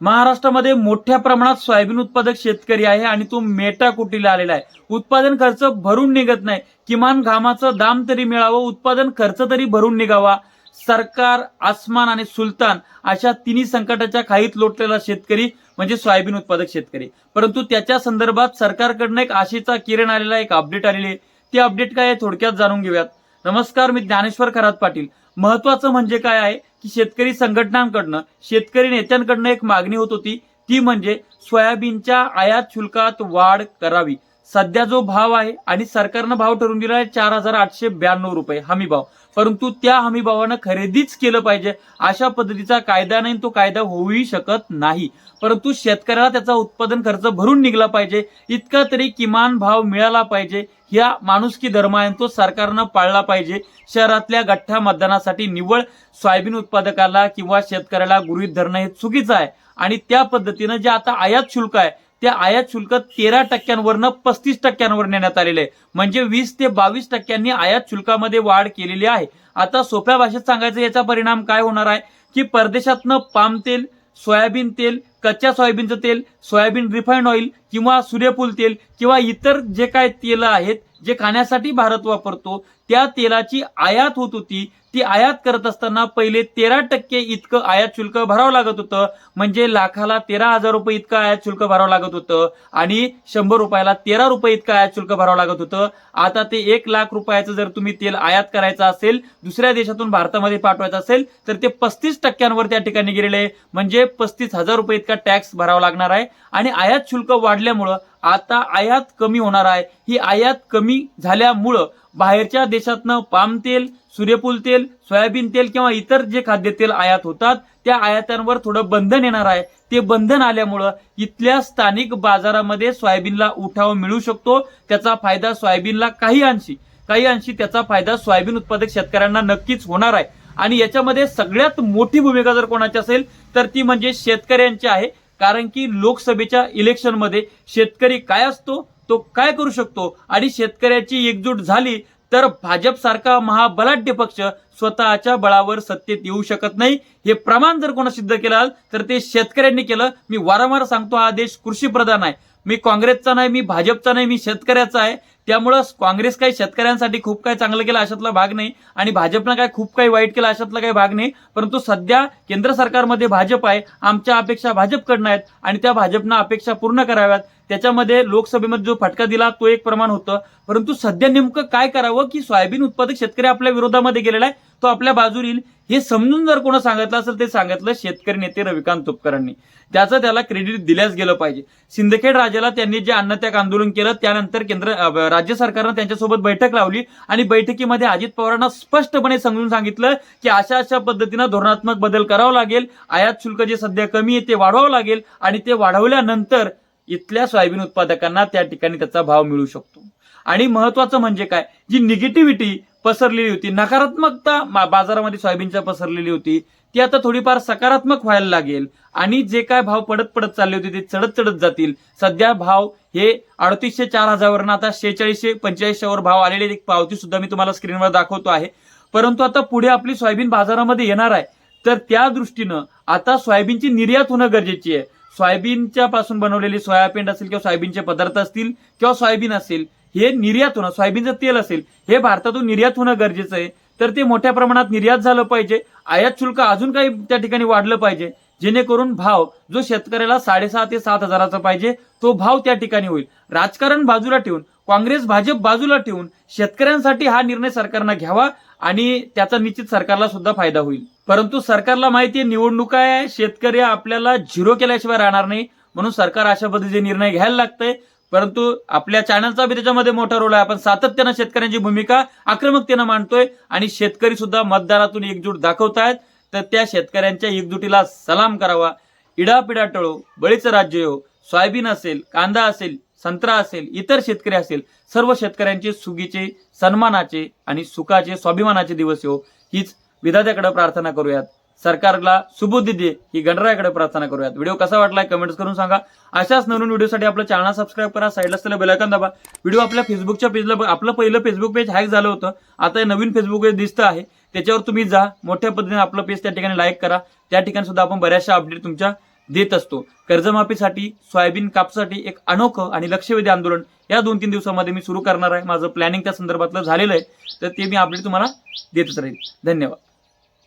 महाराष्ट्रामध्ये मोठ्या प्रमाणात सोयाबीन उत्पादक शेतकरी आहे आणि तो मेटा कुटीला आलेला आहे. उत्पादन खर्च भरून निघत नाही. किमान घामाचं दाम तरी मिळावं उत्पादन खर्च तरी भरून निघावा. सरकार आसमान आणि सुलतान अशा तिन्ही संकटाच्या खाईत लोटलेला शेतकरी म्हणजे सोयाबीन उत्पादक शेतकरी. परंतु त्याच्या संदर्भात सरकारकडनं एक आशेचा किरण आलेला एक अपडेट आलेली आहे. ती अपडेट काय आहे थोडक्यात जाणून घेऊयात. नमस्कार मी ज्ञानेश्वर खरात पाटील. महत्वाचं म्हणजे काय आहे की शेतकरी संघटनांकडनं शेतकरी नेत्यांकडनं एक मागणी होत होती ती म्हणजे सोयाबीनच्या आयात शुल्कात वाढ करावी. सध्या जो भाव आहे आणि सरकारनं भाव ठरवून दिला आहे चार हजार आठशे ब्याण्णव रुपये हमी भाव. परंतु त्या हमी भावानं खरेदीच केलं पाहिजे अशा पद्धतीचा कायदा नाही तो कायदा होऊही शकत नाही. परंतु शेतकऱ्याला त्याचा उत्पादन खर्च भरून निघला पाहिजे इतका तरी किमान भाव मिळाला पाहिजे ह्या माणुसकी धर्म आहे तो सरकारनं पाळला पाहिजे. शहरातल्या गठ्ठा मतदानासाठी निव्वळ सोयाबीन उत्पादकाला किंवा शेतकऱ्याला गृहीत धरणं हे चुकीचं आहे. आणि त्या पद्धतीनं जे आता आयात शुल्क आहे ते आयात शुल्क तेरा टक्क्यांवरनं पस्तीस टक्क्यांवर नेण्यात आलेलं आहे. म्हणजे वीस ते बावीस टक्क्यांनी आयात शुल्कामध्ये वाढ केलेली आहे. आता सोप्या भाषेत सांगायचं याचा परिणाम काय होणार आहे? की परदेशातनं पाम तेल सोयाबीन तेल कच्च्या सोयाबीनचं तेल सोयाबीन रिफाईंड ऑइल किंवा सूर्यफूल तेल किंवा इतर जे काय तेल आहेत जे खाण्यासाठी भारत वापरतो त्या तेलाची आयात होत होती. ती आयात करत असताना पहिले तेरा टक्के इतकं आयात शुल्क भरावं लागत होतं. म्हणजे लाखाला तेरा हजार रुपये इतकं आयात शुल्क भरावं लागत होतं. आणि शंभर रुपयाला तेरा रुपये इतकं आयात शुल्क भरावं लागत होतं. आता ते एक लाख रुपयाचं जर तुम्ही तेल आयात करायचं असेल दुसऱ्या देशातून भारतामध्ये पाठवायचं असेल तर ते पस्तीस टक्क्यांवर त्या ठिकाणी गेलेले आहे. म्हणजे पस्तीस हजार रुपये इतका टॅक्स भरावा लागणार आहे. आणि आयात शुल्क वाढल्यामुळं आता आयात कमी होणार आहे. ही आयात कमी झाल्यामुळं बाहेरच्या देशातनं पाम तेल सूर्यफूल तेल सोयाबीन तेल किंवा इतर जे खाद्यतेल आयात होतात त्या आयातांवर थोडं बंधन येणार आहे. ते बंधन आल्यामुळं इथल्या स्थानिक बाजारामध्ये सोयाबीनला उठाव मिळू शकतो. त्याचा फायदा सोयाबीनला काही अंशी काही अंशी त्याचा फायदा सोयाबीन उत्पादक शेतकऱ्यांना नक्कीच होणार आहे. आणि याच्यामध्ये सगळ्यात मोठी भूमिका जर कोणाची असेल तर ती म्हणजे शेतकऱ्यांची आहे. कारण की लोकसभेच्या इलेक्शनमध्ये शेतकरी काय असतो? तो काय करू शकतो? आणि शेतकऱ्याची एकजूट झाली तर भाजप सारखा महाबलाढ्य पक्ष स्वतःच्या बळावर सत्तेत येऊ शकत नाही. हे प्रमाण जर कोणा सिद्ध केलं तर ते शेतकऱ्यांनी केलं. मी वारंवार सांगतो हा देश कृषी प्रधान आहे. मी काँग्रेसचा नाही मी भाजपचा नाही मी शेतकऱ्याचा आहे. त्यामुळं काँग्रेस काही शेतकऱ्यांसाठी खूप काही चांगलं केलं अशातला भाग नाही आणि भाजपनं काय खूप काही वाईट केलं अशातला काही भाग नाही. परंतु सध्या केंद्र सरकारमध्ये भाजप आहे आमच्या अपेक्षा भाजपकडनं आहेत आणि त्या भाजपनं अपेक्षा पूर्ण कराव्यात. त्याच्यामध्ये लोकसभेमध्ये जो फटका दिला तो एक प्रमाण होतं. परंतु सध्या नेमकं काय करावं की सोयाबीन उत्पादक शेतकरी आपल्या विरोधामध्ये गेलेला आहे तो आपल्या बाजूर येईल हे समजून जर कोणा सांगितलं असेल ते सांगितलं शेतकरी नेते रविकांत तुपकरांनी. त्याचं त्याला क्रेडिट दिल्याच गेलं पाहिजे. सिंदखेड राजाला त्यांनी जे अन्नत्याग आंदोलन केलं त्यानंतर केंद्र राज्य सरकारनं त्यांच्यासोबत बैठक लावली आणि बैठकीमध्ये अजित पवारांना स्पष्टपणे समजून सांगितलं की अशा अशा पद्धतीनं धोरणात्मक बदल करावा लागेल आयात शुल्क जे सध्या कमी आहे ते वाढवावं लागेल आणि ते वाढवल्यानंतर इथल्या सोयाबीन उत्पादकांना त्या ठिकाणी त्याचा भाव मिळू शकतो. आणि महत्वाचं म्हणजे काय? जी निगेटिव्हिटी पसरलेली होती. नकारात्मकता मा- बाजारामध्ये सोयाबीनच्या पसरलेली होती. ती आता थोडीफार सकारात्मक व्हायला लागेल आणि जे काय भाव पडत पडत चालले होते ते चढत चढत जातील. सध्या भाव हे अडतीसशे चार हजारवरनं आता शेहेचाळीसशे पंचेचाळीसशेवर भाव आलेले एक पावती सुद्धा मी तुम्हाला स्क्रीनवर दाखवतो आहे. परंतु आता पुढे आपली सोयाबीन बाजारामध्ये येणार आहे. तर त्या दृष्टीनं आता सोयाबीनची निर्यात होणं गरजेची आहे. सोयाबीनच्या पासून बनवलेली सोयाबीन असेल किंवा सोयाबीनचे पदार्थ असतील किंवा सोयाबीन असेल हे निर्यात होणं सोयाबीनचं तेल असेल हे भारतातून निर्यात होणं गरजेचं आहे. तर ते मोठ्या प्रमाणात निर्यात झालं पाहिजे. आयात शुल्क अजून काही त्या ठिकाणी वाढलं पाहिजे. जेणेकरून भाव जो शेतकऱ्याला साडेसहा ते सात हजाराचा पाहिजे तो भाव त्या ठिकाणी होईल. राजकारण बाजूला ठेवून काँग्रेस भाजप बाजूला ठेवून शेतकऱ्यांसाठी हा निर्णय सरकारनं घ्यावा आणि त्याचा निश्चित सरकारला सुद्धा फायदा होईल. परंतु सरकारला माहिती आहे निवडणुका आहे शेतकरी आपल्याला झिरो केल्याशिवाय राहणार नाही. म्हणून सरकार अशा पद्धतीचे निर्णय घ्यायला लागतंय. परंतु आपल्या चॅनलचा बी त्याच्यामध्ये मोठा रोल आहे. आपण सातत्यानं शेतकऱ्यांची भूमिका आक्रमकतेनं मांडतोय आणि शेतकरी सुद्धा मतदारातून एकजूट दाखवतायत. तर त्या शेतकऱ्यांच्या एकजुटीला सलाम करावा. इडापिडा टळो बळीचं राज्य येऊ सोयाबीन असेल कांदा असेल संत्रा असेल इतर शेतकरी असेल सर्व शेतकऱ्यांचे सुगीचे सन्मानाचे आणि सुखाचे स्वाभिमानाचे दिवस येऊ हीच विधात्याकडे प्रार्थना करूयात. सरकारला सुबुद्धी दे ही गणरायाकडे प्रार्थना करूयात. व्हिडिओ कसा वाटला कमेंट्स करून सांगा. अशाच नवीन व्हिडिओसाठी आपलं चॅनल सबस्क्राईब करा साईडला असलेलं बेलायकन दाबा. व्हिडिओ आपल्या फेसबुकच्या पेजला आपलं पहिलं फेसबुक पेज हॅक झालं होतं. आता हे नवीन फेसबुक पेज दिसतं आहे. त्याच्यावर तुम्ही जा मोठ्या पद्धतीने आपलं पेज त्या ठिकाणी लाईक करा. त्या ठिकाणी सुद्धा आपण बऱ्याचशा अपडेट तुमच्या देत असतो. कर्जमाफीसाठी सोयाबीन कापसासाठी एक अनोखं आणि लक्षवेधी आंदोलन या दोन तीन दिवसामध्ये मी सुरू करणार आहे. माझं प्लॅनिंग त्या संदर्भातलं झालेलं आहे. तर ते मी अपडेट तुम्हाला देतच राहील. धन्यवाद.